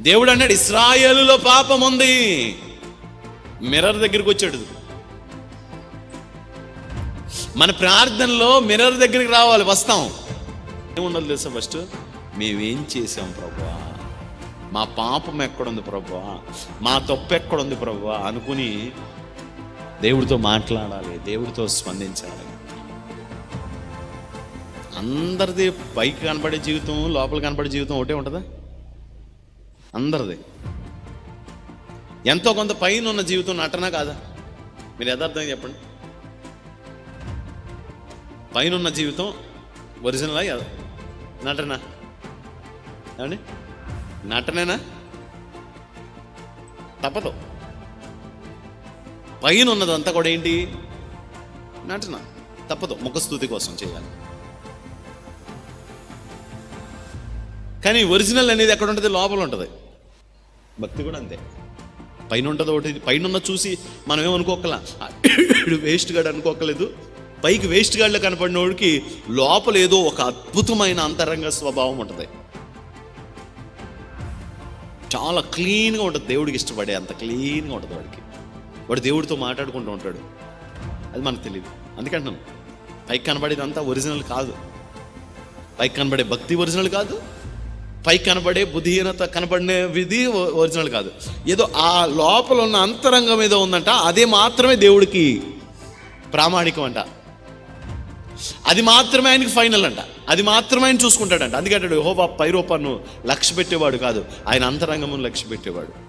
దేవుడు అన్నాడు ఇస్రాయేలులో పాపం ఉంది. మిర్రర్ దగ్గరికి వచ్చాడు. మన ప్రార్థనలో మిర్రర్ దగ్గరికి రావాలి వస్తాం. ఏముండాలి తెలుసా ఫస్ట్ మేమేం చేసాం ప్రభా? మా పాపం ఎక్కడుంది ప్రభా? మా తప్పు ఎక్కడుంది ప్రభా? అనుకుని దేవుడితో మాట్లాడాలి దేవుడితో స్పందించాలి. అందరిది పైకి కనబడే జీవితం లోపల కనబడే జీవితం ఒకటే ఉంటుందా? అందరిది. ఎంతో కొంత పైన ఉన్న జీవితం నటన కాదా? మీరు యథార్థంగా చెప్పండి. పైన ఉన్న జీవితం ఒరిజినలా కాదా? నటన? ఏమండి? నటనేనా? తప్పదు. పైన ఉన్నదంతా కూడా ఏంటి? నటన. తప్పదు. ముఖస్థుతి కోసం చేయాలి. కానీ ఒరిజినల్ అనేది ఎక్కడ ఉంటుంది లోపల ఉంటుంది భక్తి కూడా అంతే. పైన ఉంటుంది ఒకటి పైన ఉన్న చూసి మనం ఏమనుకోకలా వేస్ట్ గాడు అనుకోకలేదు. పైకి వేస్ట్ గాడిలో కనపడిన వాడికి లోపల ఏదో ఒక అద్భుతమైన అంతరంగ స్వభావం ఉంటుంది. చాలా క్లీన్గా ఉంటుంది. దేవుడికి ఇష్టపడే అంత క్లీన్గా ఉంటుంది వాడికి. వాడు దేవుడితో మాట్లాడుకుంటూ ఉంటాడు. అది మనకు తెలియదు అందుకంటున్నాను. పైకి కనబడేదంతా ఒరిజినల్ కాదు. పైకి కనబడే భక్తి ఒరిజినల్ కాదు. పై కనబడే బుద్ధిహీనత కనబడిన విధి ఒరిజినల్ కాదు. ఏదో ఆ లోపల ఉన్న అంతరంగం ఏదో ఉందంట అదే మాత్రమే దేవుడికి ప్రామాణికం అంట అది మాత్రమే ఆయనకి ఫైనల్ అంట. అది మాత్రమే ఆయన చూసుకుంటాడంట. అందుకంటాడు హోబా పైరోపాను లక్ష్య పెట్టేవాడు కాదు. ఆయన అంతరంగమును లక్ష్య పెట్టేవాడు